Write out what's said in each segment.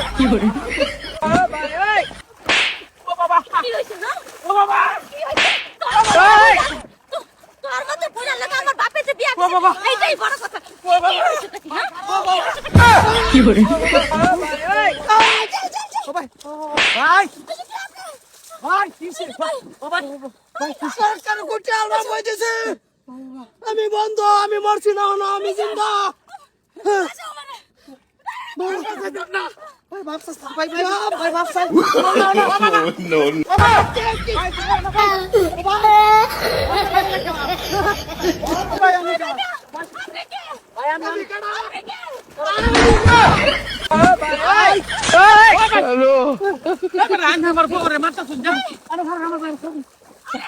কি হ্যাঁ? আমি বন্ধ আমি মরছি না না আমি জিন্দা না, ভাবছাস no, no. ভাই আমি কারা? আপনি কে? আপনি আমার বউরে মারতা শুন যা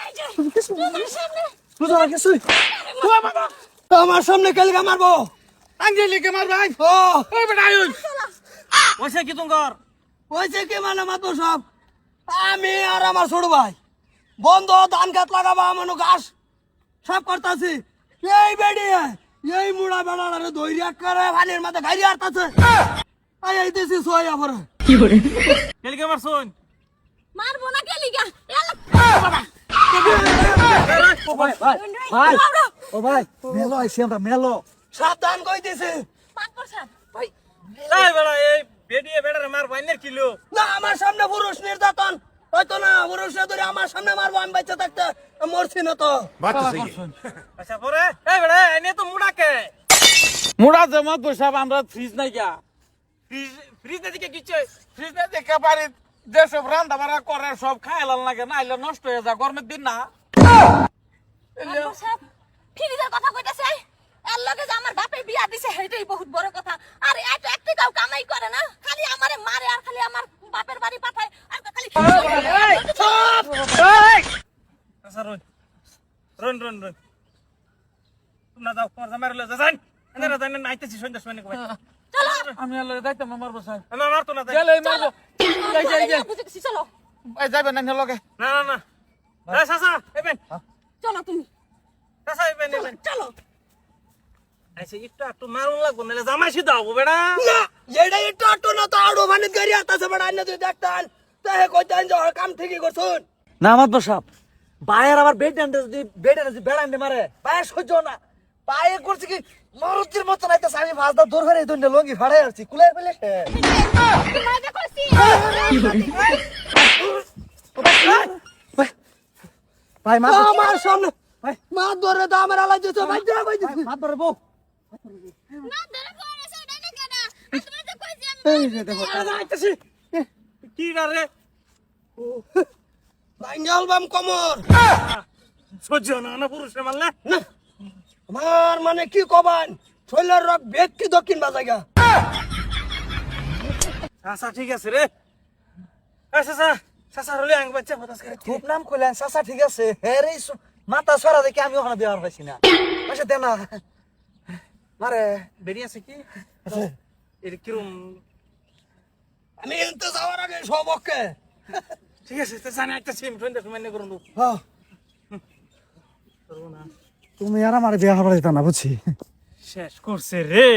এই যে, তোদের সামনে বুঝা গেছি আমার সামনে কালকে মারবো আঙ্গেলি কে মার ও বেটা আয়ুন ওইসে কি তুঙ্গর হয়েছে কি মানে মাতো সব? আমি আর আমার ছোট ভাই। বন্ধ ধান গাছ লাগাবো আমার ঘাস। সব করতেছি। এই বেড়ি এই মুড়া বেড়ারে ধৈর্য করে ভালির মাঝে গাড়ি আটতাছে আই আইতেছি সোয়া পরে কেলি কে মার শুন মারবো না কে? লিগা ভাই ভাই ও ভাই মেলো আইছি আমরা মেলো। সাবধান কইতেছে। পাক ভাই মুড়া জমা তো সব আমরা ফ্রিজ নাই গা ফ্রিজ ফ্রিজ কিছু ফ্রিজ না দেখে পারি যেসব রান্না বাড়া করে সব খাইলাম লাগে না আইলে নষ্ট হয়ে যা গরমের দিন না। কথা কইতাছে? এর লগে যে আমার বাপের বিয়া দিছে হেটাই বহুত বড় কথা। রন রন রন তোমরা যাও তোমার জামাই রলে যান। এনে জানেন আইতেছি সন্ধ্যা সময় কই চলো। আমি আল্লাহ দাইতাম আমার বসাই না মার তো না যাই। চলো। বুঝে গেছি চলো। যাবেন না লগে। না না না। এই সাসা এবেন চলো তুমি। সাসা এবেন এবেন চলো আচ্ছা একটু একটু মারুন লাগবো নাহলে জামাই সিধা হব বেড়া। না এটা একটু একটু না তো আড়ো মানে গাড়ি আতাছে বড়। আইনা তুই দেখতান তাহে কইতান যে কাম ঠিকই করছুন। না আমার বসাব বাইরের আবার বেড আনতে যদি বেড আনতে যদি বেড়ান্ডে মারে বাইরে সহ্য না। পায়ে করছে কি? মারুতির মতো নাইতেছে আমি ভাজ দা দূর হয়ে দুইটা লঙ্গি ফাড়াই আসছি কুলাই ফেলে ভাই মা আমার সামনে ভাই। মা ধরে তো আমার আলাই দিতে ভাই যা ভাই মাত ধরে বউ। না দেরে করে সেটা না কেন তুমি তো কইছি আমি এই যে দেখো কি রে ভাঙ্গাল বাম কমর। সহ্য না না পুরুষে মারলে না। আমার মানে কি কবান? শৈলের রক বেগ কি দক্ষিণ বাজাইগা আচ্ছা ঠিক আছে রে। আচ্ছা আচ্ছা সাসা হলে আঙ্গ বাচ্চা হতাশ করে। খুব নাম কইলেন চাচা ঠিক আছে। হ্যাঁ রে মাথা সরা দেখে আমি ওখানে দেওয়ার পাইছি না। পয়সা দে না। মারে। বেরিয়ে আছে কি? এর কিরম? আমি এনতে যাওয়ার আগে সব ওকে। ঠিক আছে তো জানি একটা সিম সন্ধ্যা সময় নিয়ে করুন হ্যাঁ তুমি আর আমার বিয়া হবার দিতা না বুঝছি? শেষ করছে রে।